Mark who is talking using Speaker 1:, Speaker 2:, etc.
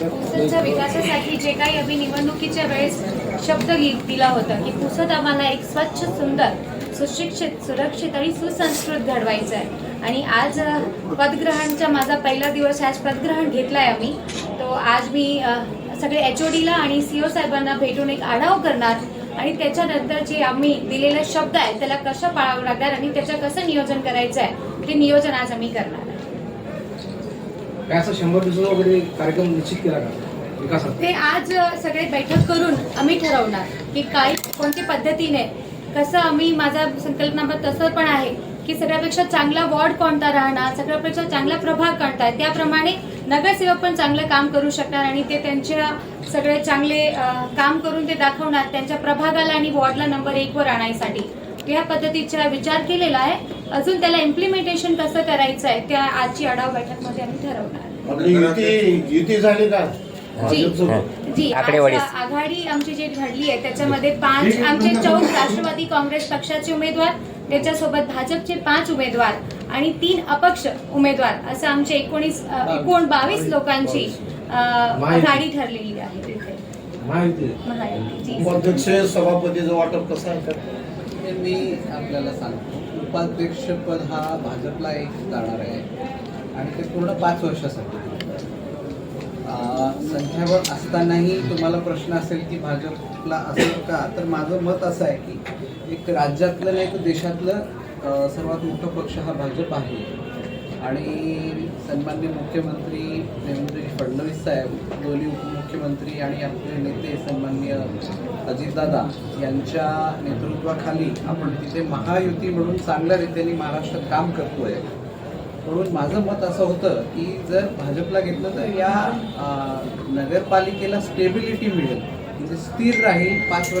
Speaker 1: पुसदच्या विकासासाठी जे काही आम्ही निवडणुकीच्या वेळेस शब्द गीत दिला होता की पुसद आम्हाला एक स्वच्छ सुंदर सुशिक्षित सुरक्षित आणि सुसंस्कृत घडवायचं आहे. आणि आज पदग्रहणचा माझा पहिला दिवस आज पदग्रहण घेतलाय आम्ही. तो आज मी सगळे एच ओ डीला आणि सी ओ साहेबांना भेटून एक आढावा करणार आणि त्याच्यानंतर जे आम्ही दिलेले शब्द आहे त्याला कसं पाळावं लागणार आणि त्याचं कसं नियोजन करायचं आहे ते नियोजन आज आम्ही करणार आहे.
Speaker 2: काय असं शंभर दिवसाचा वगैरे कार्यक्रम निश्चित केला का? विकासात?
Speaker 1: ते आज सगळे बैठक करून आम्ही ठरवणार की काय कोणत्या पद्धतीने कसं आम्ही माझा संकल्पना तसं पण आहे की सगळ्यापेक्षा चांगला वॉर्ड कोणता राहणार सगळ्यापेक्षा चांगला प्रभाग कोणता आहे त्याप्रमाणे नगरसेवक पण चांगलं काम करू शकणार आणि ते त्यांच्या सगळे चांगले काम करून ते दाखवणार त्यांच्या प्रभागाला आणि वॉर्डला नंबर एक वर या पद्धतीचा विचार केलेला आहे. अजून त्याला इम्प्लिमेंटेशन कसं करायचं आहे त्या आजची आढावा बैठकमध्ये आम्ही ठरवणार
Speaker 3: आपली युती युती झाली का?
Speaker 1: जी. आघाडी आमची जी घडली आहे त्याच्यामध्ये पाच आमचे चौक राष्ट्रवादी काँग्रेस पक्षाचे उमेदवार त्याच्यासोबत भाजपचे पाच उमेदवार आणि तीन अपक्ष उमेदवार असं आमचे एकोणीस एकूण बावीस लोकांची आघाडी ठरलेली आहे तिथे.
Speaker 3: सभापतीचं वाटप कसं आहे?
Speaker 4: म्हणजे मी आपल्याला सांगतो उपाध्यक्षपद हा भाजपला एक जाणार आहे आणि ते पूर्ण पाच वर्षासाठी. संख्याबळ असतानाही तुम्हाला प्रश्न असेल की भाजपला असेल का तर माझं मत असं आहे की एक राज्यातलं नाही तर देशातलं सर्वात मोठं पक्ष हा भाजप आहे. आणि सन्मान्य मुख्यमंत्री देवेंद्रजी फडणवीस साहेब दोन्ही उपमुख्यमंत्री आणि आपले नेते सन्मान्य अजितदादा यांच्या नेतृत्वाखाली आपण तिथे महायुती म्हणून चांगल्या रीतीने महाराष्ट्रात काम करतोय. म्हणून माझं मत असं होतं की जर भाजपला घेतलं तर या नगरपालिकेला स्टेबिलिटी मिळेल. म्हणजे स्थिर राहील पाच वर्ष